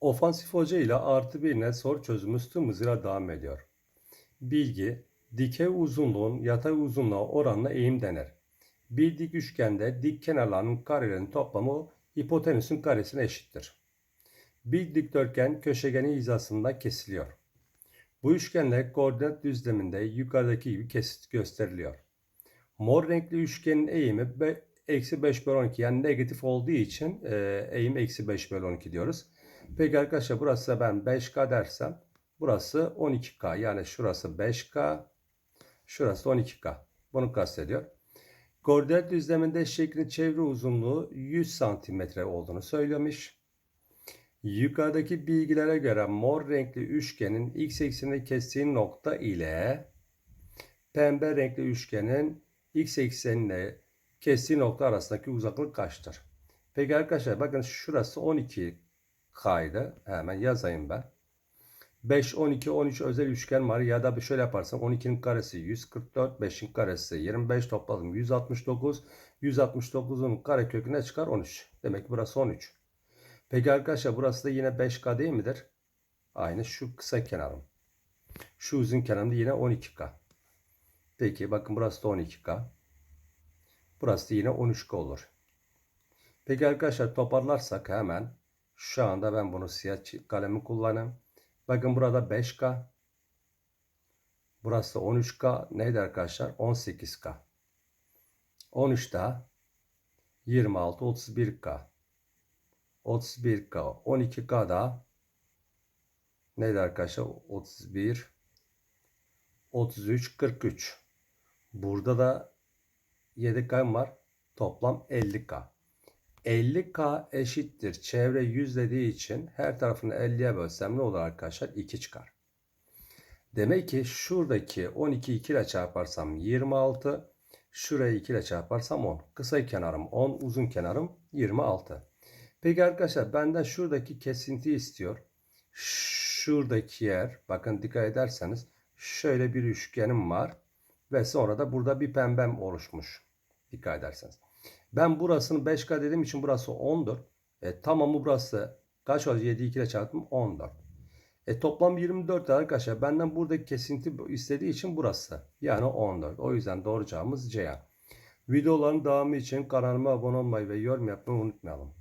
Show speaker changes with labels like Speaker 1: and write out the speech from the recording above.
Speaker 1: Ofansif Hoca ile artı bir net soru çözümümüz tüm devam ediyor. Bilgi, dikey uzunluğun yatay uzunluğa oranla eğim denir. Bir dik üçgende dik kenarlarının karelerinin toplamı hipotenüsün karesine eşittir. Bir dikdörtgen köşegenin hizasında kesiliyor. Bu üçgenler koordinat düzleminde yukarıdaki gibi kesit gösteriliyor. Mor renkli üçgenin eğimi eksi 5 bölü 12 yani negatif olduğu için e, eğim eksi 5 bölü 12 diyoruz. Peki arkadaşlar burası ben 5K dersem burası 12K yani şurası 5K şurası 12K. Bunu kastediyor. Koordinat düzleminde şeklin çevre uzunluğu 100 santimetre olduğunu söylemiş. Yukarıdaki bilgilere göre mor renkli üçgenin x eksenini kestiği nokta ile pembe renkli üçgenin x eksenine kestiği nokta arasındaki uzaklık kaçtır? Peki arkadaşlar bakın şurası 12 kaydı. Hemen yazayım ben. 5, 12, 13 özel üçgen var ya da şöyle yaparsam 12'nin karesi 144, 5'in karesi 25 topladım 169. 169'un karekökü ne çıkar? 13. Demek ki burası 13. Peki arkadaşlar burası da yine 5K değil midir? Aynı şu kısa kenarım. Şu uzun kenarım da yine 12K. Peki bakın burası da 12K. Burası yine 13K olur. Peki arkadaşlar toparlarsak hemen şu anda ben bunu siyah kalemi kullanayım. Bakın burada 5K. Burası da 13K. Neydi arkadaşlar? 18K. 13 daha 26, 31K. 31K. 12K da neydi arkadaşlar? 31, 33, 43. Burada da 7K var. Toplam 50K. 50K eşittir. Çevre 100 dediği için her tarafını 50'ye bölsem ne olur arkadaşlar? 2 çıkar. Demek ki şuradaki 12 2 ile çarparsam 26. Şurayı 2 ile çarparsam 10. Kısa kenarım 10, uzun kenarım 26. Peki arkadaşlar benden şuradaki kesinti istiyor. Şuradaki yer bakın dikkat ederseniz şöyle bir üçgenim var. Ve sonra da burada bir pembem oluşmuş. Dikkat ederseniz. Ben burasını 5K dediğim için burası 14. E, tamamı burası kaç oldu? 7 2 ile çarptım 14. E, toplam 24 arkadaşlar. Benden buradaki kesinti istediği için burası. Yani 14. O yüzden doğru cevabımız C. Videoların devamı için kanalıma abone olmayı ve yorum yapmayı unutmayalım.